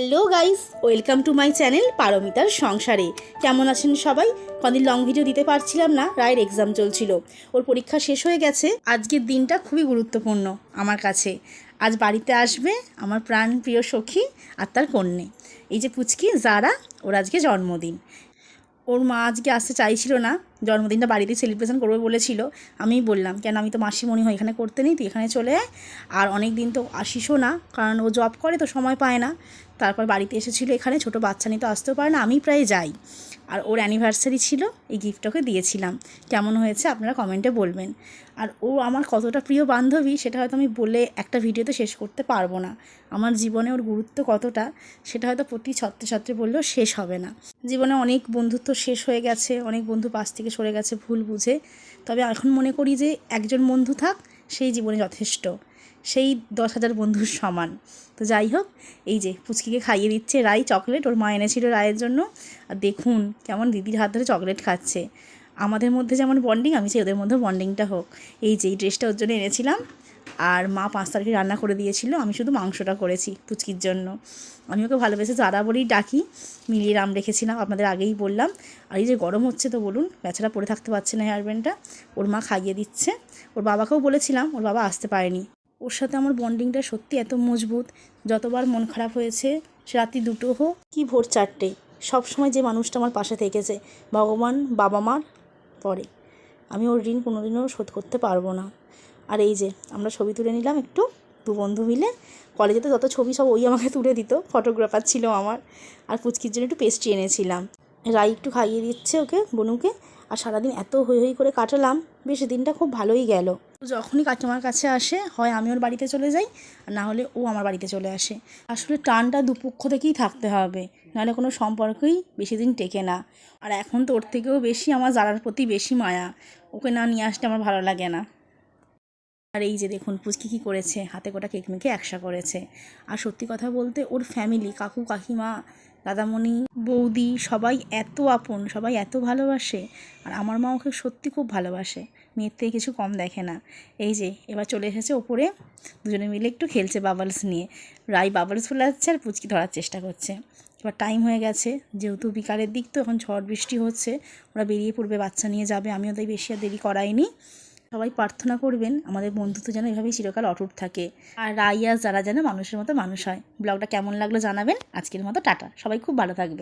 Hello guys, welcome to my channel পারমিতার সংসারে। কেমন আছেন সবাই? কদিন লং ভিডিও দিতে পারছিলাম না, রায়ের এক্সাম চলছিল। ওর পরীক্ষা শেষ হয়ে গেছে। আজকের দিনটা খুবই গুরুত্বপূর্ণ আমার কাছে। আজ বাড়িতে আসবে আমার প্রাণ প্রিয় সখী আর তার কন্যে। এই যে পুচকি, যারা, ওর আজকে জন্মদিন। ওর মা আজকে আসতে চাইছিল না জন্মদিনটা বাড়িতে সেলিব্রেশন করবে বলেছিল। আমি বললাম, কেন? আমি তো মাসিমণি হই এখানে করতে নেই, তুই এখানে চলে আর অনেক দিন তো আসিসও না, কারণ ও জব করে তো সময় পায় না। তারপর বাড়িতে এসেছিল এখানে, ছোট বাচ্চা নিয়ে তো আসতেও পারে না আমি প্রায় যাই। আর ওর অ্যানিভার্সারি ছিল, এই গিফটটাকে দিয়েছিলাম। কেমন হয়েছে আপনারা কমেন্টে বলবেন। আর ও আমার কতটা প্রিয় বান্ধবী, সেটা হয়তো আমি বলে একটা ভিডিওতে শেষ করতে পারব না। আমার জীবনে ওর গুরুত্ব কতটা, সেটা হয়তো প্রতি ছাত্রছাত্রী বললেও শেষ হবে না। জীবনে অনেক বন্ধুত্ব শেষ হয়ে গেছে, অনেক বন্ধু পাশ থেকে সরে গেছে ভুল বুঝে। তবে এখন মনে করি যে একজন বন্ধু থাক, সেই জীবনে যথেষ্ট। সেই দশ হাজার বন্ধুর সমান। তো যাই হোক, এই যে পুচকিকে খাইয়ে দিচ্ছে রায় চকলেট, ওর মা এনেছিল রায়ের জন্য। আর দেখুন কেমন দিদির হাত ধরে চকলেট খাচ্ছে। আমাদের মধ্যে যেমন বন্ডিং আমি চাই ওদের মধ্যে বন্ডিংটা হোক। এই যে এই ড্রেসটা ওর জন্য এনেছিলাম। আর মা পাঁচ তারিখে রান্না করে দিয়েছিল, আমি শুধু মাংসটা করেছি পুচকির জন্য। আমি ওকে ভালোবেসে জারা বলেই ডাকি, মিলিয়ে রাম রেখেছিলাম, আপনাদের আগেই বললাম। আর এই যে গরম হচ্ছে তো বলুন, বেচারা পরে থাকতে পারছে না হেয়ারব্যান্ডটা ওর মা খাইয়ে দিচ্ছে। ওর বাবাকেও বলেছিলাম, ওর বাবা আসতে পারেনি। ওর সাথে আমার বন্ডিংটা সত্যি এত মজবুত, যতবার মন খারাপ হয়েছে, সে রাত্রি দুটো হোক, কি ভোর চারটে সব সময় যে মানুষটা আমার পাশে থেকেছে, ভগবান বাবা মার পরে। আমি ওর ঋণ কোনোদিনও শোধ করতে পারব না। আর এই যে, আমরা ছবি তুলে নিলাম একটু, দু বন্ধু মিলে। কলেজে তো যত ছবি সব ওই আমাকে তুলে দিত ফটোগ্রাফার ছিল আমার। আর পুচকির জন্য একটু পেস্ট্রি এনেছিলাম। রাই একটু খাইয়ে দিচ্ছে ওকে, বনুকে। আর সারাদিন এত হই হই করে কাটালাম, বেশ দিনটা খুব ভালোই গেল। যখনই কাকিমার কাছে আসে, হয় আমি ওর বাড়িতে চলে যাই, আর না হলে ও আমার বাড়িতে চলে আসে। আসলে টানটা দুপক্ষ থেকেই থাকতে হবে, নাহলে কোনো সম্পর্কই বেশি দিন টেকে না। আর এখন তো ওর থেকেও বেশি, আমার জারার প্রতি বেশি মায়া। ওকে না নিয়ে আসতে আমার ভালো লাগে না। আর এই যে দেখুন, পুচকি কী করেছে? হাতে গোটা কেক মেখে একসা করেছে। আর সত্যি কথা বলতে ওর ফ্যামিলি কাকু, কাকিমা, দাদামণি, বৌদি সবাই এত আপন, সবাই এত ভালোবাসে। আর আমার মা ওকে সত্যি খুব ভালোবাসে। মেয়ের থেকে কিছু কম দেখে না। এই যে, এবার চলে এসেছে ওপরে। দুজনে মিলে একটু খেলছে বাবলস নিয়ে। রাই বাবলস ফোলাচ্ছে আর পুচকি ধরার চেষ্টা করছে। এবার টাইম হয়ে গেছে। যেহেতু বিকালের দিক তো এখন ঝড় বৃষ্টি হচ্ছে, ওরা বেরিয়ে পড়বে, বাচ্চা নিয়ে যাবে। আমিও তাই বেশি আর দেরি করাইনি। সবাই প্রার্থনা করবেন, আমাদের বন্ধুত্ব যেন এভাবেই চিরকাল অটুট থাকে। আর রাইয়াস যারা যেন মানুষের মতো মানুষ হয়। ব্লগটা কেমন লাগল জানাবেন। আজকের মতো টাটা। সবাই খুব ভালো থাকবে